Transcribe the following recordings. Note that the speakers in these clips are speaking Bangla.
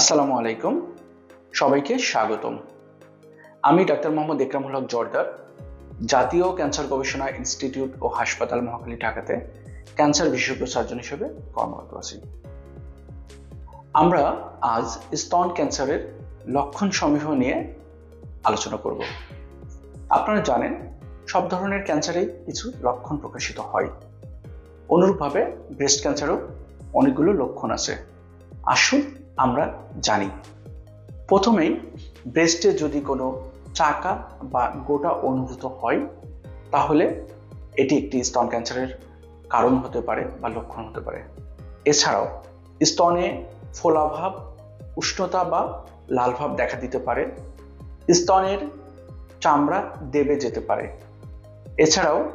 আসসালামু আলাইকুম। সবাইকে স্বাগতম। আমি ডাক্তার মোহাম্মদ একরামুল হক জর্দার, জাতীয় ক্যান্সার গবেষণা ইনস্টিটিউট ও হাসপাতাল মহাখালী ঢাকাতে ক্যান্সার বিশেষজ্ঞ সার্জন হিসেবে কর্মরত আছি। আমরা আজ স্তন ক্যান্সারের লক্ষণ সমূহ নিয়ে আলোচনা করব। আপনারা জানেন, সব ধরনের ক্যান্সারেই কিছু লক্ষণ প্রকাশিত হয়। অনুরূপভাবে ব্রেস্ট ক্যান্সারও অনেকগুলো লক্ষণ আছে। আসুন আমরা জানি। প্রথমেই ব্রেস্টে যদি কোনো চাকা বা গোটা অনুভূত হয়, তাহলে এটি একটি স্তন ক্যান্সারের কারণ হতে পারে বা লক্ষণ হতে পারে। এছাড়াও স্তনে ফোলাভাব উষ্ণতা বা লালভাব দেখা দিতে পারে। স্তনের চামড়া দেবে যেতে পারে। এছাড়াও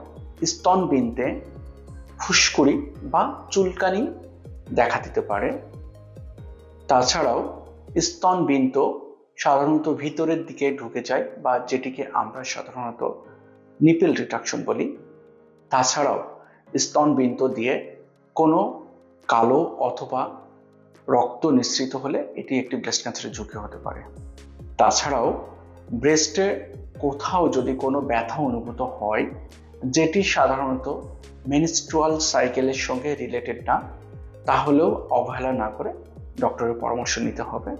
স্তন বিনতে ফুসকুড়ি বা চুলকানি দেখা দিতে পারে। তাছাড়াও স্তন বিন্ত সাধারণত ভিতরের দিকে ঢুকে যায় বা যেটিকে আমরা সাধারণত নিপেল রিট্রাকশন বলি। তাছাড়াও স্তন বিন্ত দিয়ে কোনো কালো অথবা রক্ত নিঃসৃত হলে এটি একটি ব্রেস্ট ক্যান্সারের ঝুঁকি হতে পারে। তাছাড়াও ব্রেস্টে কোথাও যদি কোনো ব্যথা অনুভূত হয়, যেটি সাধারণত মেনিস্ট্রুয়াল সাইকেলের সঙ্গে রিলেটেড না, তাহলেও অবহেলা না করে ডক্টরের পরামর্শ নিতে হবে।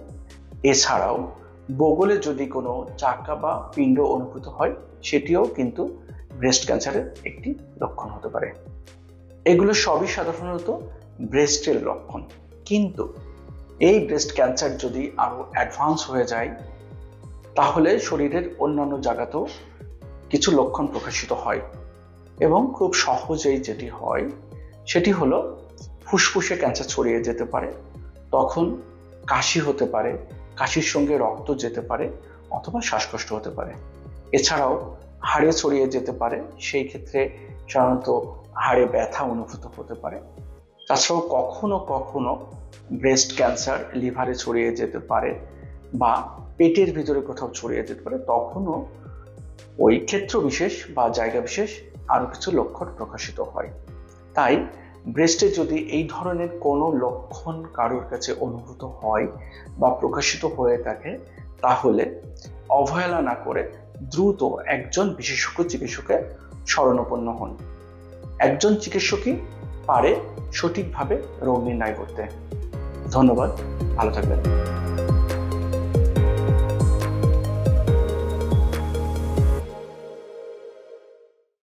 এছাড়াও বগলে যদি কোনো চাকা বা পিণ্ড অনুভূত হয়, সেটিও কিন্তু ব্রেস্ট ক্যান্সারের একটি লক্ষণ হতে পারে। এগুলো সবই সাধারণত ব্রেস্টের লক্ষণ। কিন্তু এই ব্রেস্ট ক্যান্সার যদি আরও অ্যাডভান্স হয়ে যায়, তাহলে শরীরের অন্যান্য জায়গাতেও কিছু লক্ষণ প্রকাশিত হয় এবং খুব সহজেই যেটি হয়, সেটি হলো ফুসফুসে ক্যান্সার ছড়িয়ে যেতে পারে। তখন কাশি হতে পারে, কাশির সঙ্গে রক্ত যেতে পারে অথবা শ্বাসকষ্ট হতে পারে। এছাড়াও হাড়ে ছড়িয়ে যেতে পারে, সেই ক্ষেত্রে সাধারণত হাড়ে ব্যথা অনুভূত হতে পারে। তাছাড়াও কখনো কখনো ব্রেস্ট ক্যান্সার লিভারে ছড়িয়ে যেতে পারে বা পেটের ভিতরে কোথাও ছড়িয়ে যেতে পারে, তখনও ওই ক্ষেত্র বিশেষ বা জায়গা বিশেষ আরও কিছু লক্ষণ প্রকাশিত হয়। তাই ব্রেস্টে যদি এই ধরনের কোনো লক্ষণ কারোর কাছে অনুভূত হয় বা প্রকাশিত হয়ে থাকে, তাহলে অবহেলা না করে দ্রুত একজন বিশেষজ্ঞ চিকিৎসকের শরণাপন্ন হন। একজন চিকিৎসকই পারে সঠিকভাবে রোগ নির্ণয় করতে। ধন্যবাদ, ভালো থাকবেন।